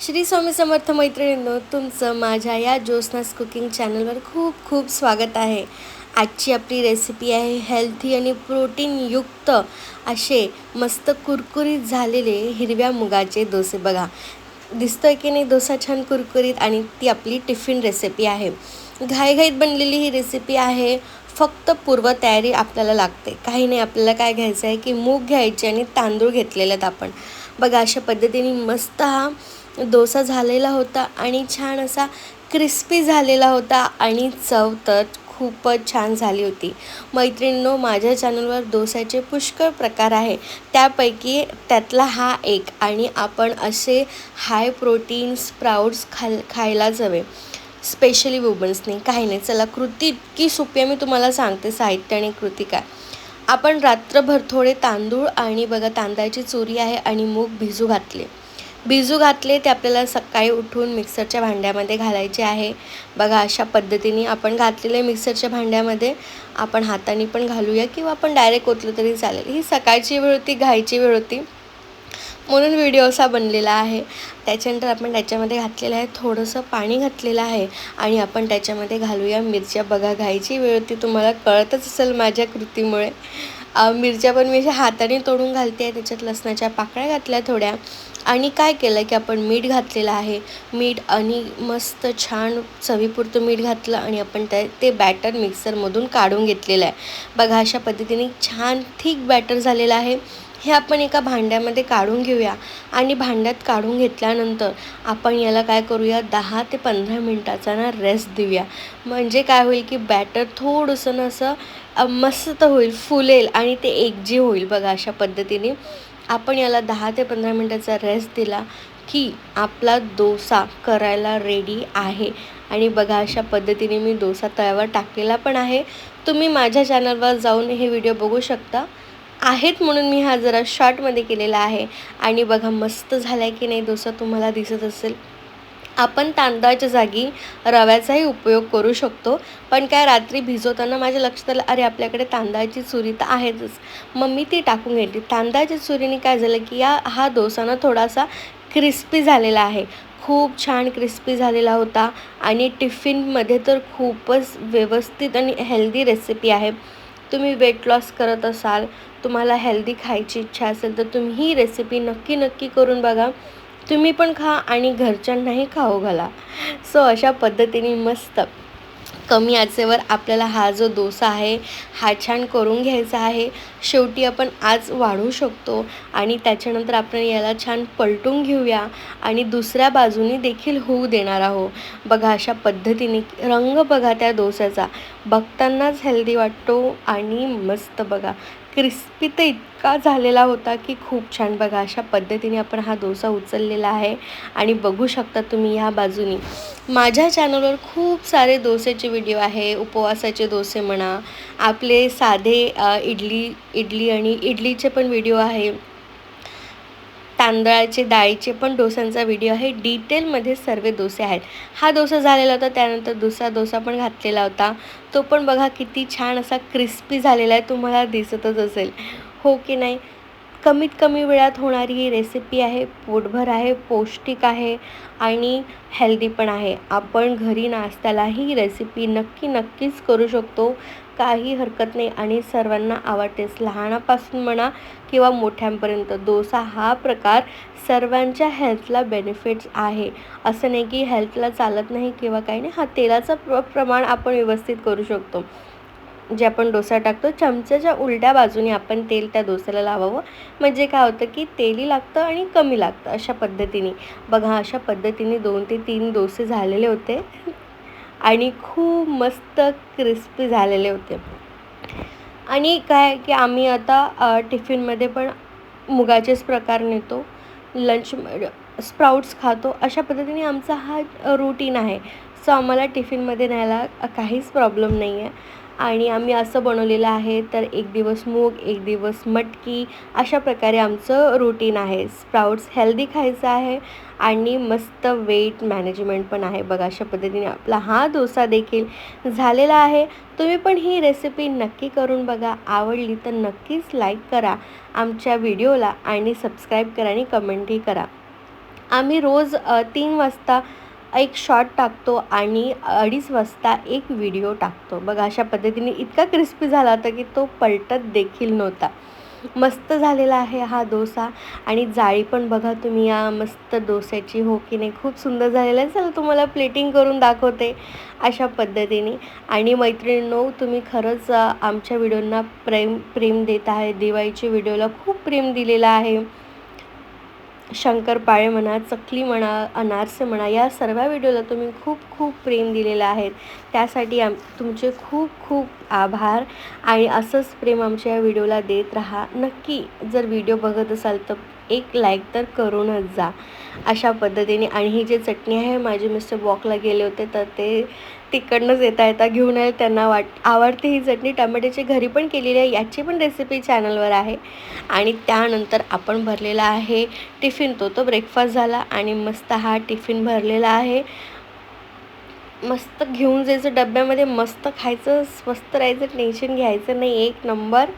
श्री स्वामी समर्थ मैत्रिणींनो तुमचं माझ्या या ज्योत्स्नास कुकिंग चॅनलवर खूप खूप स्वागत आहे. आजची आपली रेसिपी आहे हेल्थी आणि प्रोटीनयुक्त असे मस्त कुरकुरीत झालेले हिरव्या मुगाचे डोसे. बघा दिसतोय की नाही डोसा छान कुरकुरीत आणि ती आपली टिफिन रेसिपी आहे. घाईघाईत बनलेली ही रेसिपी आहे फक्त पूर्वतयारी आपल्याला लागते. काही नाही आपल्याला काय घ्यायचं आहे की मूग घ्यायचे आणि तांदूळ घेतलेले आहेत आपण. बघा अशा पद्धतीने मस्त हा डोसा झालेला होता आणि छान असा क्रिस्पी झालेला होता आणि चव तर खूपच छान झाली होती. मैत्रिणींनो माझ्या चॅनलवर डोसाचे पुष्कळ प्रकार आहे. त्यापैकी त्यातला हा एक आणि आपण असे हाय प्रोटीन स्प्राउट्स खाल खायलाच हवे स्पेशली वुमन्सनी काही नाही. चला कृती इतकी सोपी आहे मी तुम्हाला सांगते साहित्य आणि कृती काय. आपण रात्रभर थोडे तांदूळ आणि बघा तांदळाची चुरी आहे आणि मूग भिजू घातले. भिजू घातले ते आपल्याला सकाळी उठून मिक्सरच्या भांड्यामध्ये घालायचे आहे. बघा अशा पद्धतीने आपण घातलेले मिक्सरच्या भांड्यामध्ये आपण हाताने पण घालूया किंवा आपण डायरेक्ट ओतलं तरी चालेल. ही सकाळची वेळ होती घाईची वेळ होती. म्हणून व्हिडिओ असा बनलेला आहे. त्याच्यानंतर आपण त्याच्यामध्ये घातलेलं आहे थोडंसं पाणी घातलेलं आहे आणि आपण त्याच्यामध्ये घालूया मिरच्या. बघा घाईची वेळ होती तुम्हाला कळतच असेल माझ्या कृतीमुळे. मिरच्या पण मी अशा हाताने तोडून घालते आहे त्याच्यात लसणाच्या पाकळ्या घातल्या थोड्या. आणि काय केलं की आपण मीठ घातलेलं आहे. मीठ आणि मस्त छान चवीपुरतं मीठ घातलं आणि आपण त्या ते बॅटर मिक्सरमधून काढून घेतलेलं आहे. बघा अशा पद्धतीने छान थिक बॅटर झालेलं आहे. हे आपण एका भांड्यामध्ये काढून घेऊया. आणि भांड्यात काढून घेतल्यानंतर आपण याला काय करूया? दहा ते पंधरा मिनटाचा ना रेस्ट देऊया. म्हणजे काय होईल की बॅटर थोडंसं ना असं मस्त होईल फुलेल आणि ते एकजीव होईल बघा अशा पद्धतीने. आपण याला दहा ते पंधरा मिनटाचा रेस्ट दिला की आपला डोसा करायला रेडी आहे. आणि बघा अशा पद्धतीने मी डोसा तळ्यावर टाकलेला पण आहे. तुम्ही माझ्या चॅनलवर जाऊन हे व्हिडिओ बघू शकता. आहेत म्हणून मी हा जरा शॉर्टमध्ये केलेला आहे. आणि बघा मस्त झाला आहे की नाही डोसा तुम्हाला दिसत असेल. आपण तांदळाच्या जागी रव्याचाही उपयोग करू शकतो. पण काय रात्री भिजवताना माझ्या लक्षात आलं अरे आपल्याकडे तांदळाची चुरी तर आहेतच. मग मी ती टाकून घेतली. तांदळाच्या चुरीने काय झालं की या हा डोसाना थोडासा क्रिस्पी झालेला आहे. खूप छान क्रिस्पी झालेला होता. आणि टिफिनमध्ये तर खूपच व्यवस्थित आणि हेल्दी रेसिपी आहे. तुम्ही वेट लॉस करत असाल तुम्हाला हेल्दी खायची इच्छा असेल तर तुम्ही ही रेसिपी नक्की नक्की करून बघा. तुम्ही पण खा आणि घरच्यांनाही खाऊ घाला. सो अशा पद्धतीने मस्त कमी आचेवर आपल्याला हा जो डोसा आहे हा छान करून घ्यायचा आहे. शेवटी आपण आज वाढवू शकतो आणि त्याच्यानंतर आपण याला छान पलटून घेऊया आणि दुसऱ्या बाजूने देखील होऊ देणार आहोत. बघा अशा पद्धतीने रंग बघा त्या डोस्याचा. बघतानाच हेल्दी वाटतो आणि मस्त बघा. क्रिस्पी तर इतका झालेला होता की खूप छान बघा अशा पद्धतीने आपण हा डोसा उचललेला आहे. आणि बघू शकता तुम्ही ह्या बाजूनी. माझ्या चॅनलवर खूप सारे डोसेचे व्हिडिओ आहे उपवासाचे डोसे म्हणा आपले साधे इडली इडली आणि इडलीचे पण व्हिडिओ आहे. तांदळाचे डाळीचे पण डोस्यांचा व्हिडिओ आहे. डिटेलमध्ये सर्व डोसे आहेत. हा डोसा झालेला होता त्यानंतर दुसरा डोसा पण घातलेला होता. तो पण बघा किती छान असा क्रिस्पी झालेला आहे तुम्हाला दिसतच असेल. हो की नाही? कमीत कमी वेळात होणारी ही रेसिपी आहे पोटभर आहे पौष्टिक आहे आणि हेल्दी पण आहे. आपण घरी नाश्त्याला ही रेसिपी नक्की नक्कीच करू शकतो. काही हरकत नाही आणि सर्वांना आवडतेच लहानापासून म्हणा किंवा मोठ्यांपर्यंत डोसा हा प्रकार सर्वांच्या हेल्थला बेनिफिट्स आहे. असं नाही की हेल्थला चालत नाही किंवा काही नाही. हा तेलाचं प्र प्रमाण आपण व्यवस्थित करू शकतो. जे आपण डोसा टाकतो चमच्याच्या उलट्या बाजूने आपण तेल त्या डोस्याला लावावं. म्हणजे काय होतं की तेली लागतं आणि कमी लागतं अशा पद्धतीने. बघा अशा पद्धतीने दोन ते तीन डोसे झालेले होते आणि खूप मस्त क्रिस्पी झालेले होते. आणि काय की आम्ही आता टिफिनमध्ये पण मुगाचेच प्रकार नेतो लंच स्प्राउट्स खातो. अशा पद्धतीने आमचा हा रुटीन आहे. सो आम्हाला टिफिनमध्ये न्यायला काहीच प्रॉब्लेम नाही आहे आणि आम्ही असं बनवलेलं आहे तर एक दिवस मूग एक दिवस मटकी अशा प्रकारे आमचं रुटीन आहे. स्प्राउट्स हेल्दी खायचं आहे आणि मस्त वेट मॅनेजमेंट पण आहे. बघा अशा पद्धतीने आपला हा डोसा देखील झालेला आहे. तुम्ही पण ही रेसिपी नक्की करून बघा. आवडली तर नक्कीच लाईक करा आमच्या व्हिडिओला आणि सबस्क्राईब करा आणि कमेंटही करा. आम्ही रोज तीन वाजता एक शॉर्ट टाकतो आणि अडीच वाजता एक व्हिडिओ टाकतो. बघा अशा पद्धतीने इतका क्रिस्पी झाला होता की तो पलटत देखील नव्हता. मस्त झालेला आहे हा डोसा. आणि जाळी पण बघा तुम्ही या मस्त डोस्याची हो की नाही. खूप सुंदर झालेला आहे. चला तुम्हाला प्लेटिंग करून दाखवते अशा पद्धतीने. आणि मैत्रिणींनो तुम्ही खरंच आमच्या व्हिडिओंना प्रेम प्रेम देत आहे. दिवाळीच्या व्हिडिओला खूप प्रेम दिलेला आहे. शंकरपाळे म्हणा चकली म्हणा अनारसे म्हणा या सर्व व्हिडिओला तुम्ही खूप खूप प्रेम दिलेलं आहे. त्यासाठी आम तुमचे खूप खूप आभार. आणि असंच प्रेम आमच्या या व्हिडिओला देत राहा. नक्की जर व्हिडिओ बघत असाल तर एक लाईक तर करूनच जा. अशा पद्धतीने. आणि ही जी चटणी आहे माझे मिस्टर वॉकला गेले होते तर ते तिकडनंच येता येता घेऊन आले त्यांना वाट आवडते ही चटणी टमाट्याची घरी पण केलेली आहे याची पण रेसिपी चॅनलवर आहे. आणि त्यानंतर आपण भरलेला आहे टिफिन तो तो ब्रेकफास्ट झाला आणि मस्त हा टिफिन भरलेला आहे. मस्त घेऊन जायचं डब्यामध्ये मस्त खायचं स्वस्त राहायचं टेन्शन घ्यायचं नाही एक नंबर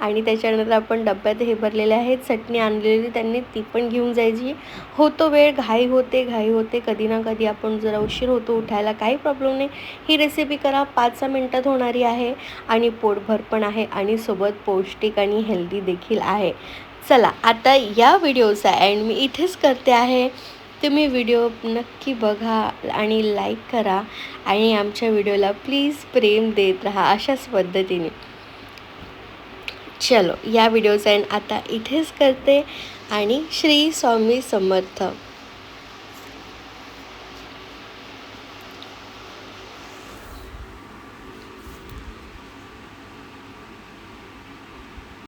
आणि त्याच्यानंतर आपण डब्यात हे भरलेले आहेत चटणी आणलेली त्यांनी ती पण घेऊन जायची. होतो वेळ घाई होते घाई होते. कधी ना कधी आपण जरा उशीर होतो उठायला काही प्रॉब्लेम नाही. ही रेसिपी करा पाच सहा मिनटात होणारी आहे. आणि पोटभर पण आहे आणि सोबत पौष्टिक आणि हेल्दी देखील आहे. चला आता या व्हिडिओचा एंड मी इथेच करते आहे. तुम्ही व्हिडिओ नक्की बघा आणि लाईक करा आणि आमच्या व्हिडिओला प्लीज प्रेम देत राहा अशाच पद्धतीने. चलो या व्हिडिओचा एंड आता इथेच करते आणि श्री स्वामी समर्थ.